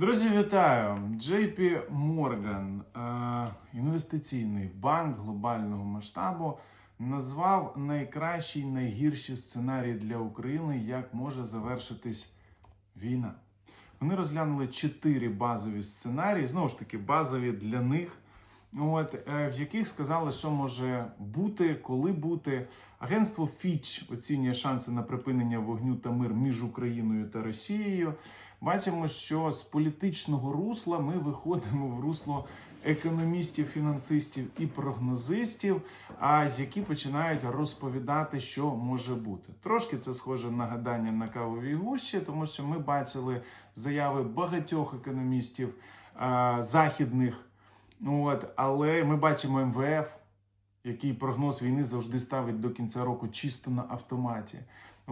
Друзі, вітаю! JP Morgan, е, інвестиційний банк глобального масштабу, назвав найкращий найгірші сценарії для України, як може завершитись війна. Вони розглянули чотири базові сценарії, знову ж таки, базові для них. От, е, в яких сказали, що може бути, коли бути. Агентство Fitch оцінює шанси на припинення вогню та мир між Україною та Росією. Бачимо, що з політичного русла ми виходимо в русло економістів, фінансистів і прогнозистів, а які починають розповідати, що може бути. Трошки це схоже на гадання на кавовій гущі, тому що ми бачили заяви багатьох економістів а, західних. От, але ми бачимо МВФ, який прогноз війни завжди ставить до кінця року чисто на автоматі.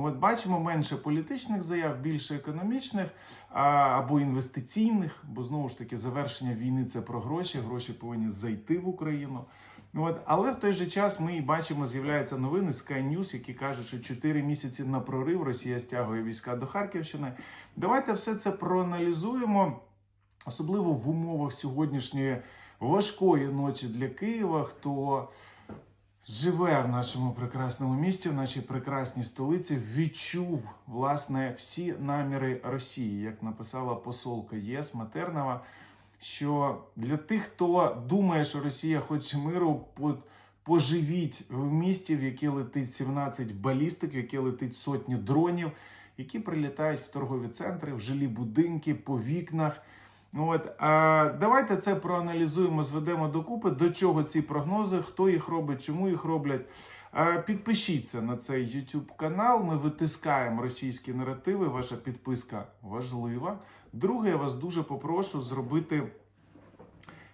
От бачимо менше політичних заяв, більше економічних або інвестиційних, бо знову ж таки завершення війни це про гроші. Гроші повинні зайти в Україну. Ну, От, але в той же час ми і бачимо, з'являються новини Sky News, які кажуть, що 4 місяці на прорив Росія стягує війська до Харківщини. Давайте все це проаналізуємо, особливо в умовах сьогоднішньої важкої ночі для Києва. Хто живе в нашому прекрасному місті, в нашій прекрасній столиці, відчув власне всі наміри Росії, як написала посолка ЄС Матернова. Що для тих, хто думає, що Росія хоче миру, по- поживіть в місті, в яке летить 17 балістик, в яке летить сотні дронів, які прилітають в торгові центри, в жилі будинки, по вікнах. От, а, давайте це проаналізуємо, зведемо докупи, до чого ці прогнози, хто їх робить, чому їх роблять. Підпишіться на цей YouTube канал. Ми витискаємо російські наративи. Ваша підписка важлива. Друге, я вас дуже попрошу зробити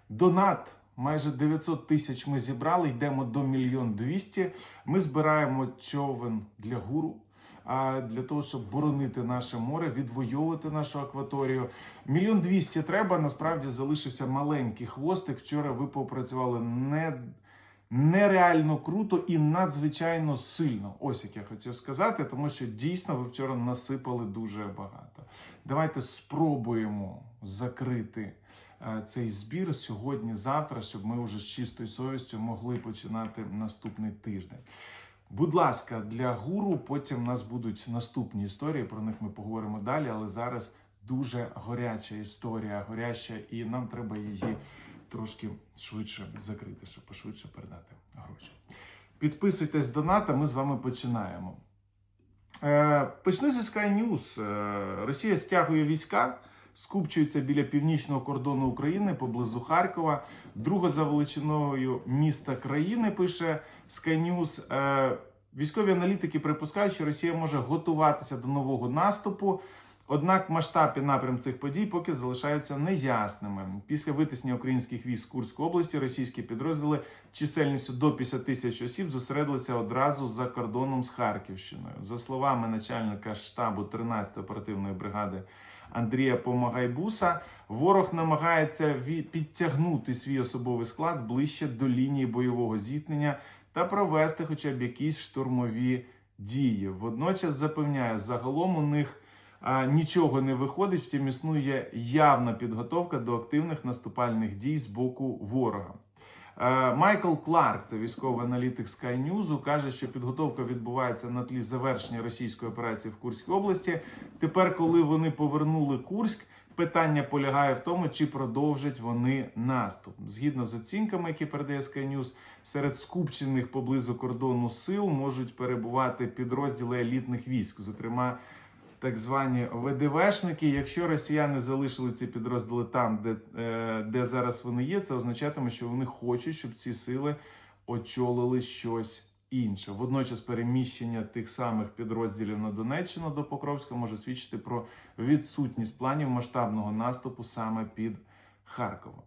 донат. Майже 900 тисяч ми зібрали, йдемо до мільйон 200. Ми збираємо човен для гуру. Для того, щоб боронити наше море, відвоювати нашу акваторію. Мільйон двісті треба. Насправді залишився маленький хвостик. Вчора ви попрацювали не, нереально круто і надзвичайно сильно. Ось як я хотів сказати, тому що дійсно ви вчора насипали дуже багато. Давайте спробуємо закрити е, цей збір сьогодні-завтра, щоб ми вже з чистою совістю могли починати наступний тиждень. Будь ласка, для гуру потім у нас будуть наступні історії. Про них ми поговоримо далі. Але зараз дуже горяча історія, горяча, і нам треба її трошки швидше закрити, щоб пошвидше передати гроші. Підписуйтесь доната, ми з вами починаємо. Е, почну зі Sky News. Е, Росія стягує війська, скупчується біля північного кордону України поблизу Харкова. Друга за величиною міста країни пише Sky News. Е, Військові аналітики припускають, що Росія може готуватися до нового наступу. Однак масштаб і напрям цих подій поки залишаються неясними. Після витиснення українських військ з Курської області російські підрозділи чисельністю до 50 тисяч осіб зосередилися одразу за кордоном з Харківщиною. За словами начальника штабу 13-ї оперативної бригади Андрія Помагайбуса, ворог намагається підтягнути свій особовий склад ближче до лінії бойового зіткнення та провести хоча б якісь штурмові дії. Водночас запевняє, загалом у них а, нічого не виходить, втім існує явна підготовка до активних наступальних дій з боку ворога. Е, Майкл Кларк, це військовий аналітик Sky News, каже, що підготовка відбувається на тлі завершення російської операції в Курській області. Тепер, коли вони повернули Курськ, питання полягає в тому, чи продовжать вони наступ. Згідно з оцінками, які передає Sky News, серед скупчених поблизу кордону сил можуть перебувати підрозділи елітних військ, зокрема так звані ВДВшники. Якщо росіяни залишили ці підрозділи там, де, е, де зараз вони є, це означатиме, що вони хочуть, щоб ці сили очолили щось інше. Водночас переміщення тих самих підрозділів на Донеччину до Покровська може свідчити про відсутність планів масштабного наступу саме під Харковом.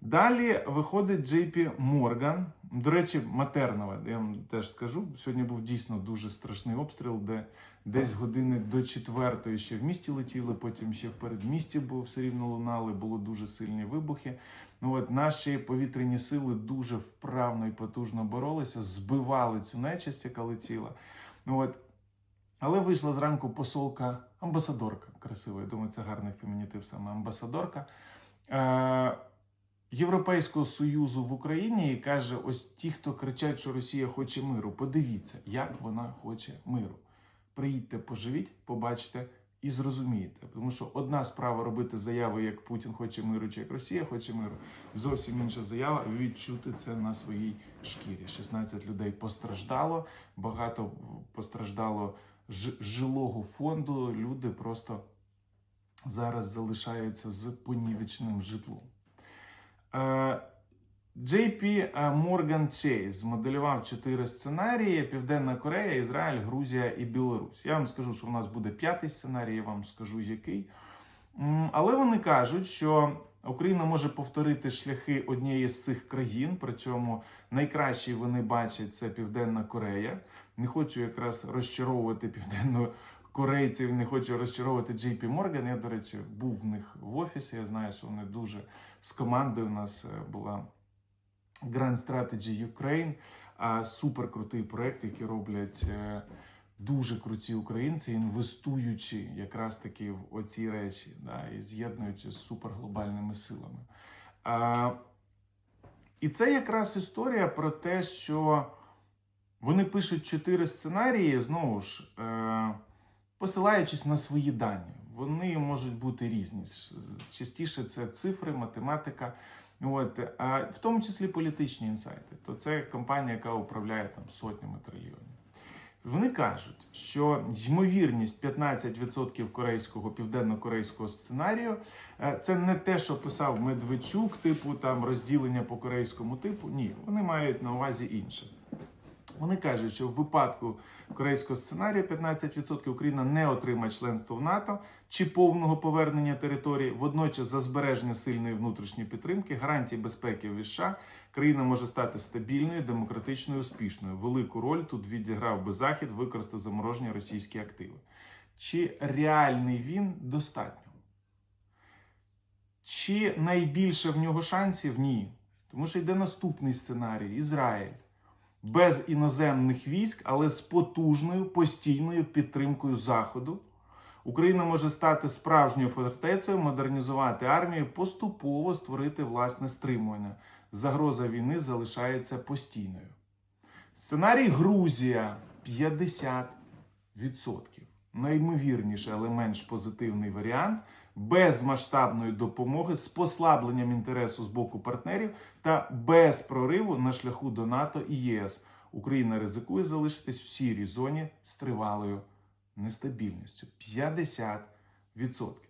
Далі виходить JP Morgan. До речі, Матернова. Я вам теж скажу. Сьогодні був дійсно дуже страшний обстріл, де десь години до четвертої ще в місті летіли, потім ще в передмісті було все рівно лунали, було дуже сильні вибухи. Ну от наші повітряні сили дуже вправно і потужно боролися, збивали цю нечисть, яка летіла. Ну от Але вийшла зранку посолка, амбасадорка красива. Я думаю, це гарний фемінітив саме амбасадорка. Е, Європейського союзу в Україні і каже: ось ті, хто кричать, що Росія хоче миру, подивіться, як вона хоче миру. Приїдьте, поживіть, побачите і зрозумієте. Тому що одна справа робити заяви, як Путін хоче миру, чи як Росія хоче миру. Зовсім інша заява відчути це на своїй шкірі. 16 людей постраждало, багато постраждало жилого фонду. Люди просто зараз залишаються з понівечним житлом. Е, JP Morgan Chase змоделював чотири сценарії: Південна Корея, Ізраїль, Грузія і Білорусь. Я вам скажу, що в нас буде п'ятий сценарій, я вам скажу який. Але вони кажуть, що Україна може повторити шляхи однієї з цих країн, причому найкращий вони бачать це Південна Корея. Не хочу якраз розчаровувати південнокорейців, не хочу розчаровувати JP Morgan. Я, до речі, був в них в офісі. Я знаю, що вони дуже з командою у нас е, була Grand Strategy Ukraine, супер крутий проект, який роблять е, дуже круті українці, інвестуючи якраз таки в оці речі, да, і з'єднуючи з суперглобальними силами. І це якраз історія про те, що вони пишуть чотири сценарії, знову ж, е, посилаючись на свої дані. Вони можуть бути різні. Частіше це цифри, математика. От, а в тому числі політичні інсайти. То це компанія, яка управляє там сотнями трильйонів. Вони кажуть, що ймовірність 15% корейського південно-корейського сценарію е, це не те, що писав Медведчук, типу там розділення по корейському типу. Ні, вони мають на увазі інше. Вони кажуть, що в випадку корейського сценарію 15% Україна не отримає членство в НАТО чи повного повернення території, водночас за збереження сильної внутрішньої підтримки, гарантії безпеки від США, країна може стати стабільною, демократичною, успішною. Велику роль тут відіграв би Захід, використав заморожені російські активи. Чи реальний він достатньо? Чи найбільше в нього шансів? Ні. Тому що йде наступний сценарій Ізраїль без іноземних військ, але з потужною постійною підтримкою Заходу. Україна може стати справжньою фортецею, модернізувати армію, поступово створити власне стримування. Загроза війни залишається постійною. Сценарій Грузія 50%. Найімовірніший, але менш позитивний варіант без масштабної допомоги, з послабленням інтересу з боку партнерів та без прориву на шляху до НАТО і ЄС. Україна ризикує залишитись в сірій зоні з тривалою нестабільністю. 50%.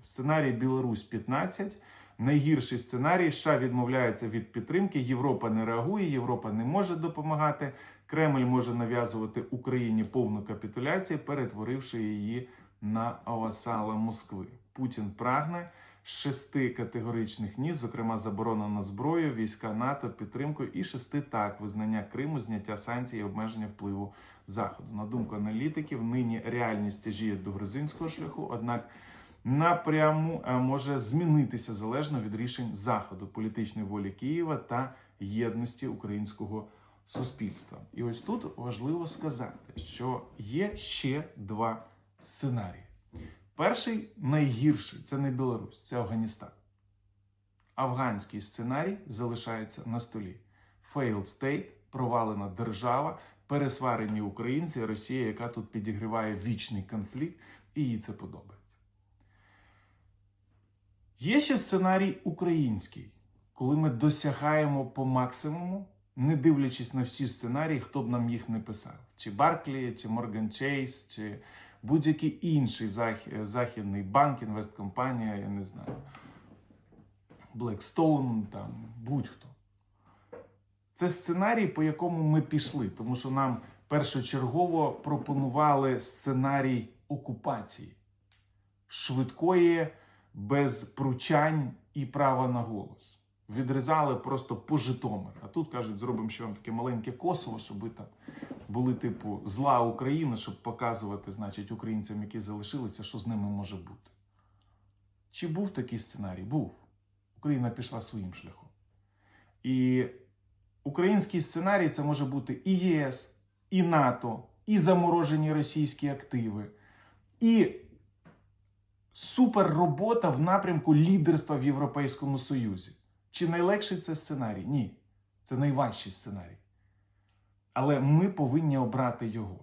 Сценарій Білорусь 15%. Найгірший сценарій США відмовляється від підтримки. Європа не реагує, Європа не може допомагати. Кремль може нав'язувати Україні повну капітуляцію, перетворивши її на васала Москви. Путін прагне шести категоричних ні, зокрема заборона на зброю, війська НАТО, підтримку і шести так визнання Криму, зняття санкцій і обмеження впливу Заходу. На думку аналітиків, нині реальність тяжіє до грузинського шляху, однак напряму е, може змінитися залежно від рішень Заходу, політичної волі Києва та єдності українського суспільства. І ось тут важливо сказати, що є ще два сценарії. Перший найгірший це не Білорусь, це Афганістан. Афганський сценарій залишається на столі. Failed state, провалена держава, пересварені українці, Росія, яка тут підігріває вічний конфлікт, і їй це подобається. Є ще сценарій український, коли ми досягаємо по максимуму, не дивлячись на всі сценарії, хто б нам їх не писав: чи Барклі, чи Морган Чейз, чи будь-який інший зах- західний банк, інвесткомпанія, я не знаю, Blackstone, там будь-хто. Це сценарій, по якому ми пішли, тому що нам першочергово пропонували сценарій окупації, швидкої, без пручань і права на голос. Відрізали просто по Житомир. А тут кажуть, зробимо ще вам таке маленьке Косово, щоб ви там були, типу, зла Україна, щоб показувати, значить, українцям, які залишилися, що з ними може бути. Чи був такий сценарій? Був. Україна пішла своїм шляхом. І український сценарій це може бути і ЄС, і НАТО, і заморожені російські активи, і супер робота в напрямку лідерства в Європейському Союзі. Чи найлегший це сценарій? Ні. Це найважчий сценарій. Але ми повинні обрати його.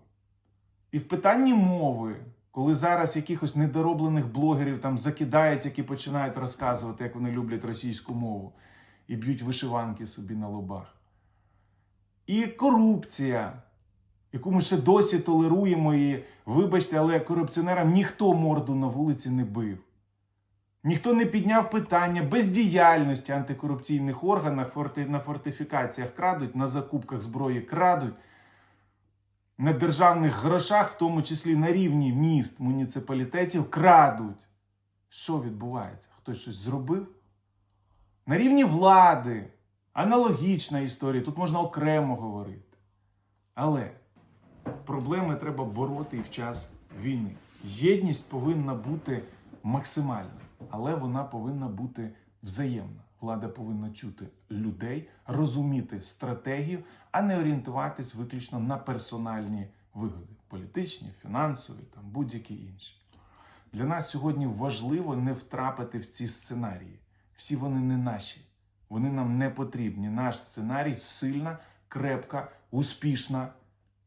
І в питанні мови, коли зараз якихось недороблених блогерів там закидають, які починають розказувати, як вони люблять російську мову, і б'ють вишиванки собі на лобах. І корупція, яку ми ще досі толеруємо, і вибачте, але корупціонерам ніхто морду на вулиці не бив. Ніхто не підняв питання бездіяльності антикорупційних форти- на фортифікаціях крадуть, на закупках зброї крадуть, на державних грошах, в тому числі на рівні міст, муніципалітетів, крадуть. Що відбувається? Хтось щось зробив? На рівні влади аналогічна історія, тут можна окремо говорити. Але проблеми треба бороти і в час війни. Єдність повинна бути максимальна, але вона повинна бути взаємна. Влада повинна чути людей, розуміти стратегію, а не орієнтуватись виключно на персональні вигоди політичні, фінансові, там будь-які інші. Для нас сьогодні важливо не втрапити в ці сценарії. Всі вони не наші. Вони нам не потрібні. Наш сценарій сильна, крепка, успішна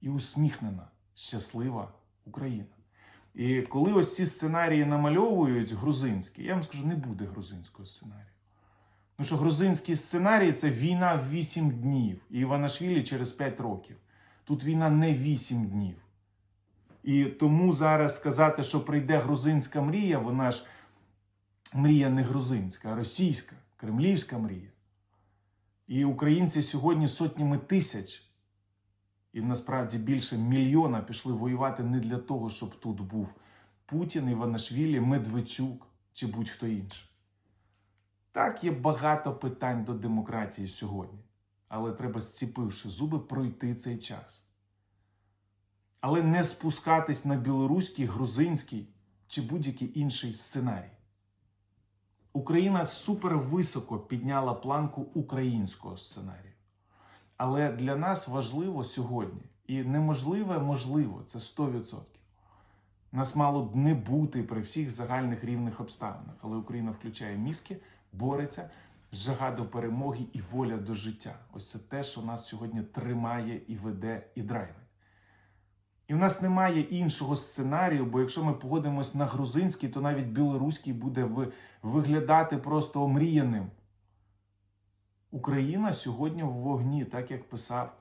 і усміхнена, щаслива Україна. І коли ось ці сценарії намальовують грузинські, я вам скажу, не буде грузинського сценарію. Ну що грузинський сценарій це війна в 8 днів, і Іванашвілі через 5 років. Тут війна не 8 днів. І тому зараз сказати, що прийде грузинська мрія, вона ж мрія не грузинська, а російська, кремлівська мрія. І українці сьогодні сотнями тисяч, і насправді більше мільйона пішли воювати не для того, щоб тут був Путін, Іванашвілі, Медведчук чи будь-хто інший. Так, є багато питань до демократії сьогодні, але треба, зціпивши зуби, пройти цей час. Але не спускатись на білоруський, грузинський чи будь-який інший сценарій. Україна супервисоко підняла планку українського сценарію. Але для нас важливо сьогодні, і неможливе можливо, це 100%. Нас мало б не бути при всіх загальних рівних обставинах, але Україна включає мізки, бореться, жага до перемоги і воля до життя. Ось це те, що нас сьогодні тримає і веде, і драйвить. І в нас немає іншого сценарію, бо якщо ми погодимось на грузинський, то навіть білоруський буде виглядати просто омріяним. Україна сьогодні в вогні, так як писав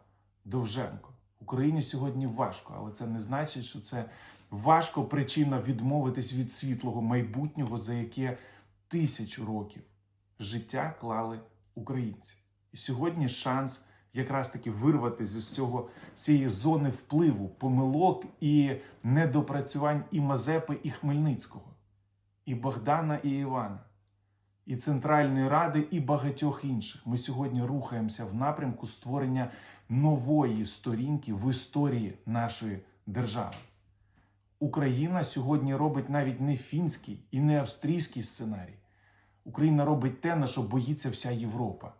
Довженко. Україні сьогодні важко, але це не значить, що це важко причина відмовитись від світлого майбутнього, за яке тисячу років життя клали українці. І сьогодні шанс якраз таки вирватися з цього цієї зони впливу, помилок і недопрацювань і Мазепи, і Хмельницького, і Богдана, і Івана, і Центральної Ради, і багатьох інших. Ми сьогодні рухаємося в напрямку створення нової сторінки в історії нашої держави. Україна сьогодні робить навіть не фінський і не австрійський сценарій. Україна робить те, на що боїться вся Європа.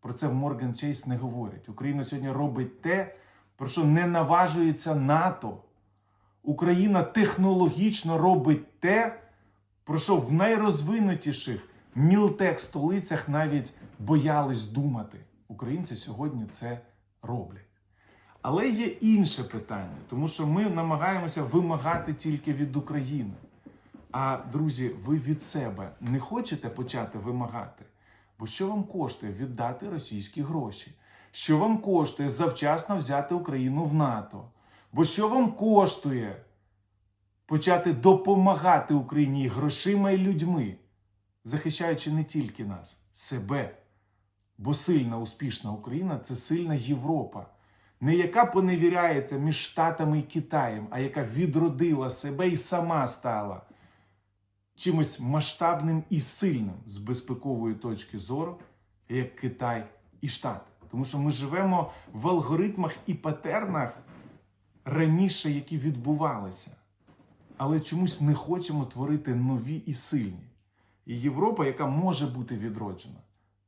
Про це Морган Чейс не говорять. Україна сьогодні робить те, про що не наважується НАТО. Україна технологічно робить те, про що в найрозвинутіших мілтек столицях навіть боялись думати. Українці сьогодні це роблять. Але є інше питання, тому що ми намагаємося вимагати тільки від України. А друзі, ви від себе не хочете почати вимагати? Бо що вам коштує віддати російські гроші? Що вам коштує завчасно взяти Україну в НАТО? Бо що вам коштує почати допомагати Україні і грошима і людьми, захищаючи не тільки нас, себе? Бо сильна, успішна Україна це сильна Європа, не яка поневіряється між Штатами і Китаєм, а яка відродила себе і сама стала чимось масштабним і сильним з безпекової точки зору, як Китай і Штати. Тому що ми живемо в алгоритмах і патернах раніше, які відбувалися, але чомусь не хочемо творити нові і сильні. І Європа, яка може бути відроджена,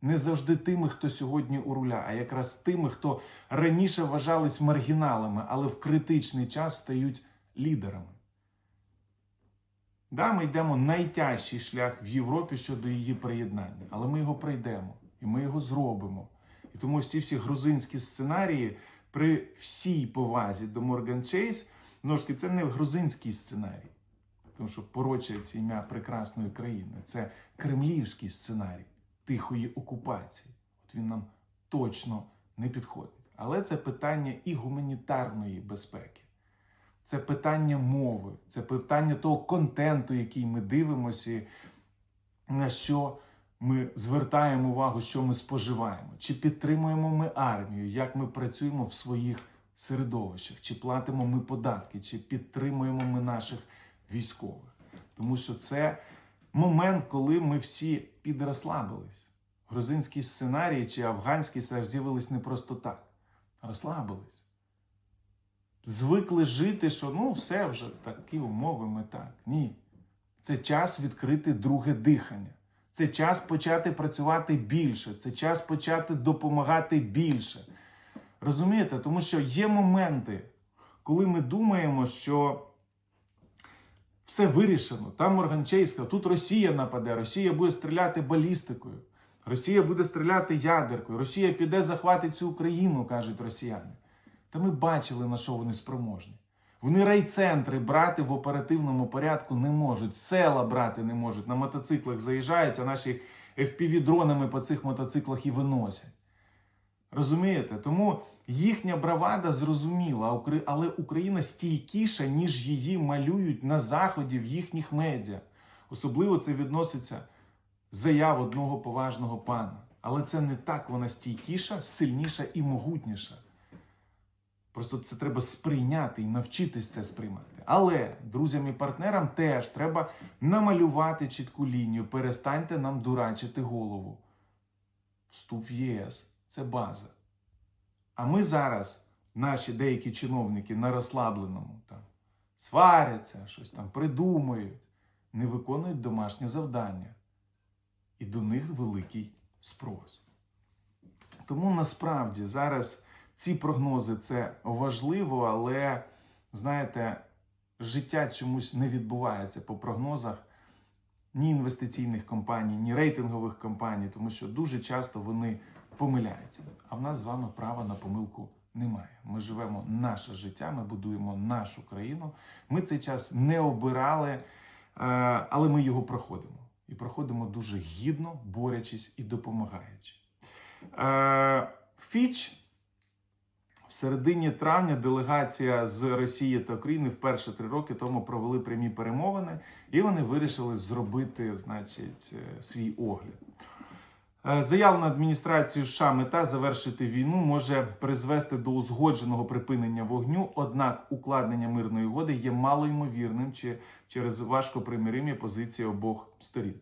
не завжди тими, хто сьогодні у руля, а якраз тими, хто раніше вважались маргіналами, але в критичний час стають лідерами. Да, ми йдемо найтяжчий шлях в Європі щодо її приєднання, але ми його пройдемо і ми його зробимо. І тому ці всі грузинські сценарії при всій повазі до Морган Чейз, ножки, це не грузинський сценарій, тому що порочать ім'я прекрасної країни. Це кремлівський сценарій тихої окупації. От він нам точно не підходить. Але це питання і гуманітарної безпеки. Це питання мови, це питання того контенту, який ми дивимося, на що ми звертаємо увагу, що ми споживаємо, чи підтримуємо ми армію, як ми працюємо в своїх середовищах, чи платимо ми податки, чи підтримуємо ми наших військових. Тому що це момент, коли ми всі підрослабились. Грузинський сценарій чи афганський сценарій з'явились не просто так, розслабились звикли жити, що ну все вже такі умови ми так. Ні. Це час відкрити друге дихання. Це час почати працювати більше, це час почати допомагати більше. Розумієте? Тому що є моменти, коли ми думаємо, що все вирішено. Там Морганчейська, тут Росія нападе, Росія буде стріляти балістикою, Росія буде стріляти ядеркою, Росія піде захватить цю Україну, кажуть росіяни. Та ми бачили, на що вони спроможні. Вони райцентри брати в оперативному порядку не можуть, села брати не можуть, на мотоциклах заїжджають, а наші FPV-дронами по цих мотоциклах і виносять. Розумієте? Тому їхня бравада зрозуміла, але Україна стійкіша, ніж її малюють на заході в їхніх медіа. Особливо це відноситься заяв одного поважного пана. Але це не так вона стійкіша, сильніша і могутніша. Просто це треба сприйняти і навчитись це сприймати. Але друзям і партнерам теж треба намалювати чітку лінію. Перестаньте нам дурачити голову. Вступ в ЄС це база. А ми зараз, наші деякі чиновники на розслабленому, там сваряться, щось там придумують, не виконують домашнє завдання. І до них великий спрос. Тому насправді зараз ці прогнози це важливо, але знаєте, життя чомусь не відбувається по прогнозах ні інвестиційних компаній, ні рейтингових компаній, тому що дуже часто вони помиляються. А в нас з вами права на помилку немає. Ми живемо наше життя, ми будуємо нашу країну. Ми цей час не обирали, е, але ми його проходимо. І проходимо дуже гідно, борючись і допомагаючи. Е, Фіч в середині травня делегація з Росії та України вперше три роки тому провели прямі перемовини, і вони вирішили зробити, значить, е, свій огляд. Е, Заявлена адміністрацією США мета завершити війну може призвести до узгодженого припинення вогню, однак укладнення мирної угоди є малоймовірним чи через важкопримиримі позиції обох сторін.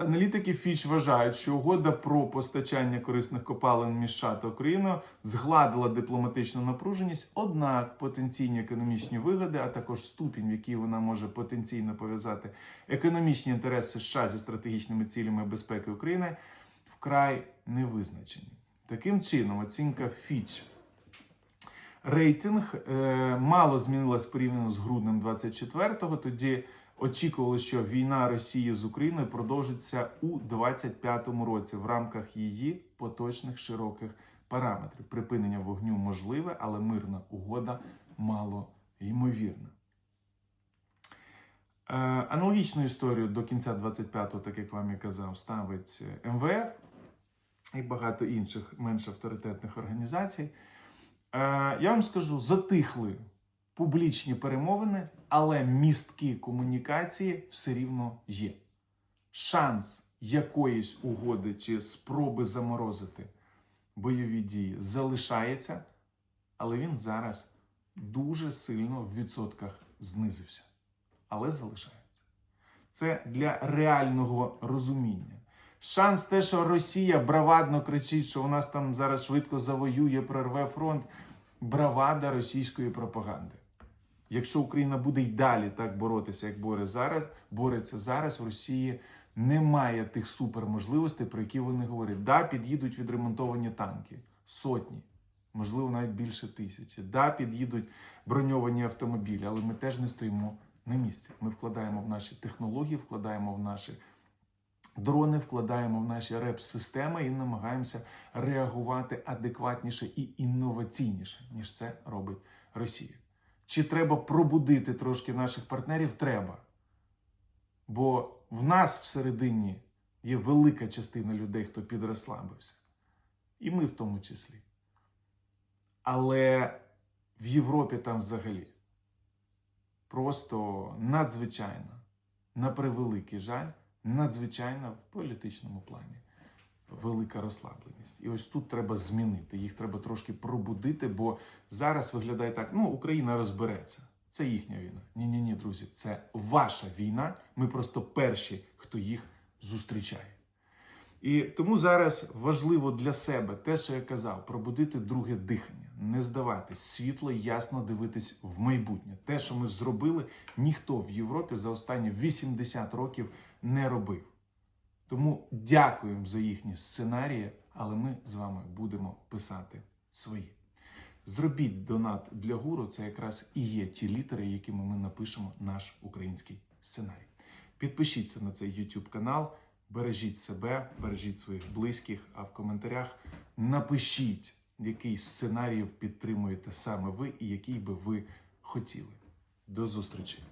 Аналітики Фіч вважають, що угода про постачання корисних копалин між США та Україною згладила дипломатичну напруженість, однак потенційні економічні вигоди, а також ступінь, в який вона може потенційно пов'язати економічні інтереси США зі стратегічними цілями безпеки України, вкрай не визначені. Таким чином, оцінка Фіч. Рейтинг е, мало змінилась порівняно з груднем 24-го. Тоді очікували, що війна Росії з Україною продовжиться у 25-му році в рамках її поточних широких параметрів. Припинення вогню можливе, але мирна угода мало ймовірна. Е, аналогічну історію до кінця 25-го, так як вам і казав, ставить МВФ і багато інших менш авторитетних організацій. Е, я вам скажу, затихли публічні перемовини, але містки комунікації все рівно є. Шанс якоїсь угоди чи спроби заморозити бойові дії залишається, але він зараз дуже сильно в відсотках знизився. Але залишається. Це для реального розуміння. Шанс те, що Росія бравадно кричить, що у нас там зараз швидко завоює, прорве фронт. Бравада російської пропаганди. Якщо Україна буде й далі так боротися, як боре зараз, бореться зараз, в Росії немає тих суперможливостей, про які вони говорять. Да, під'їдуть відремонтовані танки, сотні, можливо, навіть більше тисячі. Да, під'їдуть броньовані автомобілі, але ми теж не стоїмо на місці. Ми вкладаємо в наші технології, вкладаємо в наші дрони, вкладаємо в наші реп-системи і намагаємося реагувати адекватніше і інноваційніше, ніж це робить Росія. Чи треба пробудити трошки наших партнерів? Треба. Бо в нас всередині є велика частина людей, хто підрослабився. І ми в тому числі. Але в Європі там взагалі просто надзвичайно, на превеликий жаль, надзвичайно в політичному плані велика розслабленість. І ось тут треба змінити. Їх треба трошки пробудити, бо зараз виглядає так: ну, Україна розбереться. Це їхня війна. Ні, ні, ні, друзі, це ваша війна. Ми просто перші, хто їх зустрічає. І тому зараз важливо для себе те, що я казав, пробудити друге дихання, не здаватись, світло ясно дивитись в майбутнє. Те, що ми зробили, ніхто в Європі за останні 80 років не робив. Тому дякуємо за їхні сценарії, але ми з вами будемо писати свої. Зробіть донат для гуру, це якраз і є ті літери, якими ми напишемо наш український сценарій. Підпишіться на цей YouTube канал, бережіть себе, бережіть своїх близьких, а в коментарях напишіть, який з сценаріїв підтримуєте саме ви і який би ви хотіли. До зустрічі!